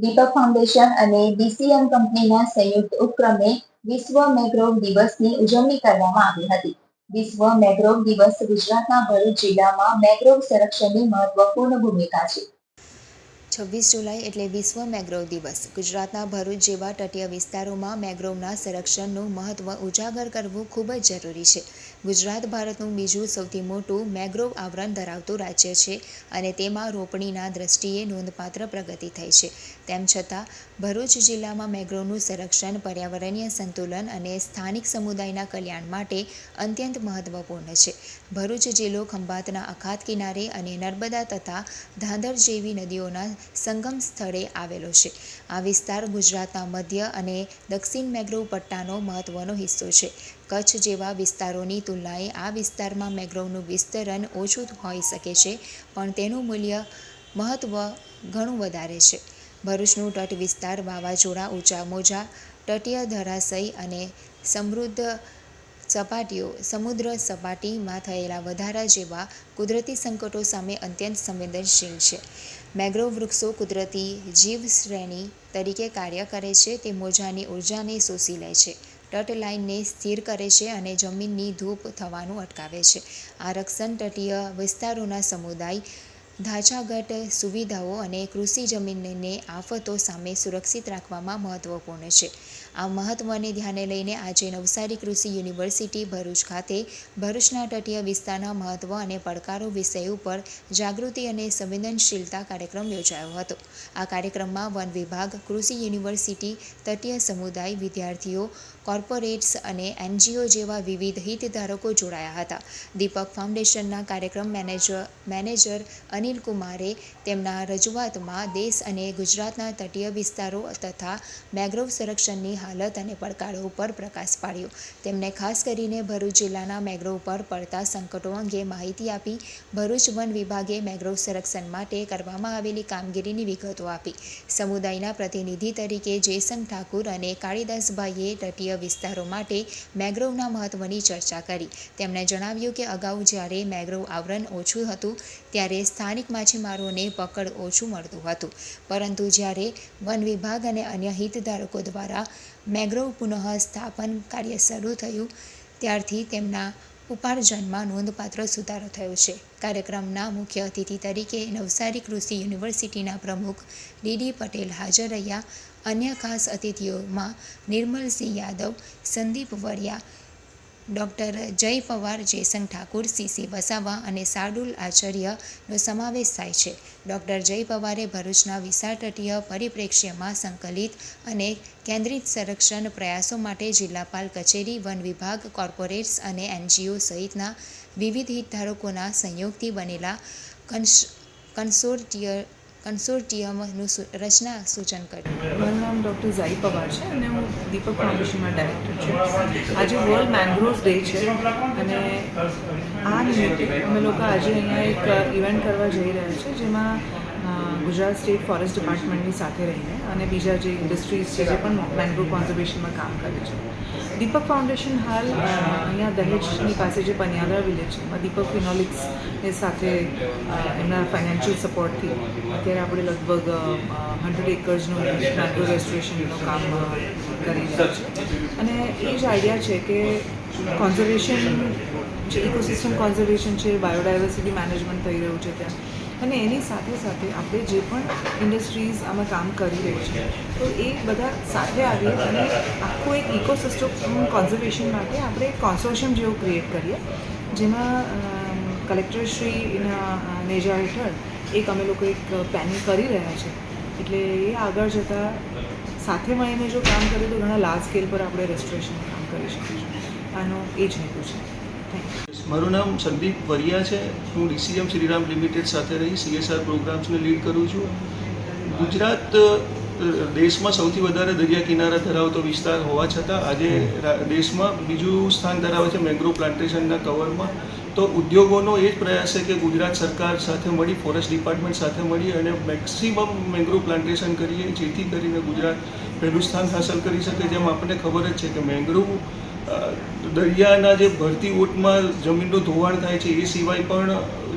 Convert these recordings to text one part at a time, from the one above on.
દીપક foundation અને DCM કંપનીના સંયુક્ત ઉપક્રમે વિશ્વ મેગ્રોવ દિવસની ઉજવણી કરવામાં આવી હતી વિશ્વ મેગ્રોવ દિવસ ગુજરાતના ભરૂચ જિલ્લામાં મેગ્રોવ સંરક્ષણની મહત્વપૂર્ણ ભૂમિકા છે છવ્વીસ જુલાઈ એટલે વિશ્વ મેગ્રોવ દિવસ ગુજરાતના ભરૂચ જેવા તટીય વિસ્તારોમાં મેગ્રોવના સંરક્ષણનું મહત્વ ઉજાગર કરવું ખૂબ જ જરૂરી છે ગુજરાત ભારતનું બીજું સૌથી મોટું મેગ્રોવ આવરણ ધરાવતું રાજ્ય છે અને તેમાં રોપણીના દ્રષ્ટિએ નોંધપાત્ર પ્રગતિ થઈ છે. તેમ છતાં, ભરૂચ જિલ્લામાં મેગ્રોવનું સંરક્ષણ, પર્યાવરણીય સંતુલન અને સ્થાનિક સમુદાયના કલ્યાણ માટે અત્યંત મહત્વપૂર્ણ છે. ભરૂચ જિલ્લો ખંભાતના અખાત કિનારે અને નર્મદા તથા ધાંધર જેવી નદીઓના સંગમ સ્થળે આવેલો છે. આ વિસ્તાર ગુજરાતના મધ્ય અને દક્ષિણ મેગ્રોવ પટ્ટાનો મહત્વનો હિસ્સો છે. કચ્છ જેવા વિસ્તારોની તુલનાએ આ વિસ્તારમાં મેગ્રોવનું વિસ્તરણ ઓછું હોઈ શકે છે, પણ તેનું મૂલ્ય મહત્ત્વ ઘણું વધારે છે. ભરૂચનું તટ વિસ્તાર વાવાઝોડા ઊંચા મોજા, તટીય ધરાશય અને સમૃદ્ધ સપાટીઓ, સમુદ્ર સપાટીમાં થયેલા વધારા જેવા કુદરતી સંકટો સામે અત્યંત સંવેદનશીલ છે. મેગ્રોવ વૃક્ષો કુદરતી જીવ શ્રેણી તરીકે કાર્ય કરે છે, તે મોજાની ઉર્જાને શોષી લે છે. તટ લાઇનને સ્થિર કરે છે અને જમીનની ધૂપ થવાનું અટકાવે છે. આ રક્ષણ તટીય વિસ્તારોના સમુદાય ઢાંચાગત સુવિધાઓ અને કૃષિ જમીનને આફતો સામે સુરક્ષિત રાખવામાં મહત્વપૂર્ણ છે. આ મહત્વને ધ્યાને લઈને આજે નવસારી કૃષિ યુનિવર્સિટી ભરૂચ ખાતે ભરૂચના તટીય વિસ્તારના મહત્વ અને પડકારો વિષય ઉપર જાગૃતિ અને સંવેદનશીલતા કાર્યક્રમ યોજાયો હતો. આ કાર્યક્રમમાં વન વિભાગ, કૃષિ યુનિવર્સિટી, તટીય સમુદાય, વિદ્યાર્થીઓ, કોર્પોરેટ્સ અને એનજીઓ જેવા વિવિધ હિતધારકો જોડાયા હતા. દીપક ફાઉન્ડેશનના કાર્યક્રમ મેનેજર મેનેજર અનિલ કુમારે તેમના રજૂઆતમાં દેશ અને ગુજરાતના તટીય વિસ્તારો તથા મેગ્રોવ સંરક્ષણની હાલત અને પડકારો ઉપર પ્રકાશ પાડ્યો. તેમણે ખાસ કરીને ભરૂચ જિલ્લાના મેગ્રોવ પર પડતા સંકટો અંગે માહિતી આપી ભરૂચ વન વિભાગે મેગ્રોવ સંરક્ષણ માટે કરવામાં આવેલી કામગીરીની વિગતો આપી. સમુદાયના પ્રતિનિધિ તરીકે જયસંગ ઠાકુર અને કાળીદાસભાઈએ તટીય વિસ્તારો માટે મેગ્રોવના મહત્વની ચર્ચા કરી. તેમણે જણાવ્યું કે અગાઉ જ્યારે મેગ્રોવ આવરણ ઓછું હતું, ત્યારે સ્થાનિક માછીમારોને પકડ ઓછું મળતું હતું. પરંતુ જ્યારે વન વિભાગ અને અન્ય હિતધારકો દ્વારા મેગ્રોવ પુનઃ સ્થાપન કાર્ય શરૂ થયું, ત્યારથી તેમના ઉપાર્જનમાં નોંધપાત્ર સુધારો થયો છે. કાર્યક્રમના મુખ્ય અતિથિ તરીકે નવસારી કૃષિ યુનિવર્સિટીના પ્રમુખ ડીડી પટેલ હાજર રહ્યા. અન્ય ખાસ અતિથિઓમાં નિર્મલસિંહ યાદવ, સંદીપ વરિયા ડૉક્ટર જય પવાર જેસંગ ઠાકુર સીસી વસાવા અને શાર્દુલ આચાર્યનો સમાવેશ થાય છે. ડૉક્ટર જય પવારે ભરૂચના વિશાળ તટીય પરિપ્રેક્ષ્યમાં સંકલિત અને કેન્દ્રિત સંરક્ષણ પ્રયાસો માટે જિલ્લાપાલ કચેરી, વન વિભાગ, કોર્પોરેટ્સ અને એનજીઓ સહિતના વિવિધ હિતધારકોના સંયોગથી બનેલા કન્સ, કન્સોર્ટિય કન્સોર્ટિયમનું રચના સૂચન કર્યું. મારું નામ ડૉક્ટર ઝાઈ પવાર છે અને હું દીપક ફાઉન્ડેશનમાં ડાયરેક્ટર છું. આજે વર્લ્ડ મેંગ્રોવ ડે છે અને આ નિમિત્તે અમે લોકો આજે અહીંયા એક ઇવેન્ટ કરવા જઈ રહ્યા છે જેમાં ગુજરાત સ્ટેટ ફોરેસ્ટ ડિપાર્ટમેન્ટની સાથે રહીને અને બીજા જે ઇન્ડસ્ટ્રીઝ છે, જે પણ મેંગ્રોવ કોન્ઝર્વેશનમાં કામ કરે છે. દીપક ફાઉન્ડેશન હાલ અહીંયા દહેજની પાસે જે પનિયાદરા વિલેજ છે, એમાં દીપક ફિનોલિક્સની સાથે એમના ફાઇનાન્શિયલ સપોર્ટથી અત્યારે આપણે લગભગ હંડ્રેડ એકર્સનું મેંગ્રોવ રેસ્ટોરેશનનું કામ કરી રહ્યા છે. અને એ જ આઈડિયા છે કે કોન્ઝર્વેશન, જે ઇકોસિસ્ટમ કોન્ઝર્વેશન છે, બાયોડાયવર્સિટી મેનેજમેન્ટ થઈ રહ્યું છે ત્યાં અને એની સાથે સાથે આપણે જે પણ ઇન્ડસ્ટ્રીઝ આમાં કામ કરી રહી છે, તો એ બધા સાથે આવીએ અને આખું એક ઇકોસિસ્ટમ કોન્ઝર્વેશન માટે આપણે કોન્સોર્શિયમ જેવું ક્રિએટ કરીએ, જેમાં કલેક્ટરશ્રીના નેજા હેઠળ એક અમે લોકો એક પ્લાનિંગ કરી રહ્યા છે. એટલે એ આગળ જતાં સાથે મળીને જો કામ કરીએ તો ઘણા લાર્જ સ્કેલ પર આપણે રેસ્ટોરેશન કામ કરી શકીશું આનો એ જ હેતુ છે. થેન્ક યુ મારું નામ સંદીપ વરિયા છે. હું ડીસીએમ શ્રીરામ લિમિટેડ સાથે રહી સીએસઆર પ્રોગ્રામ્સને લીડ કરું છું. ગુજરાત દેશમાં સૌથી વધારે દરિયા કિનારા ધરાવતો વિસ્તાર હોવા છતાં આજે દેશમાં બીજું સ્થાન ધરાવે છે મેંગ્રોવ પ્લાન્ટેશનના કવરમાં. તો ઉદ્યોગોનો એ જ પ્રયાસ છે કે ગુજરાત સરકાર સાથે મળી ફોરેસ્ટ ડિપાર્ટમેન્ટ સાથે મળી અને મેક્સિમમ મેંગ્રોવ પ્લાન્ટેશન કરીએ જેથી કરીને ગુજરાત પહેલું સ્થાન હાંસલ કરી શકે. જેમ આપણને ખબર જ છે કે મેંગ્રોવ દરિયાના જે ભરતી ઓટમાં જમીનનું ધોવાણ થાય છે, એ સિવાય પણ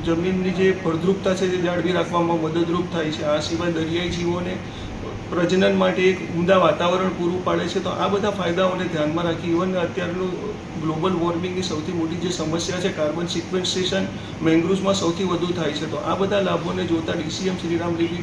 જમીનની જે ફળદ્રુપતા છે તે જાળવી રાખવામાં મદદરૂપ થાય છે. આ સિવાય દરિયાઈ જીવોને પ્રજનન માટે એક ઉમદા વાતાવરણ પૂરું પાડે છે. તો આ બધા ફાયદાઓને ધ્યાનમાં રાખી ઇવન અત્યારનું ગ્લોબલ વોર્મિંગની સૌથી મોટી જે સમસ્યા છે, કાર્બન સિક્વેન્સ્ટ્રેશન મેંગ્રુવ્સમાં સૌથી વધુ થાય છે. તો આ બધા લાભોને જોતા ડીસીએમ શ્રીરામ લિમિટેડ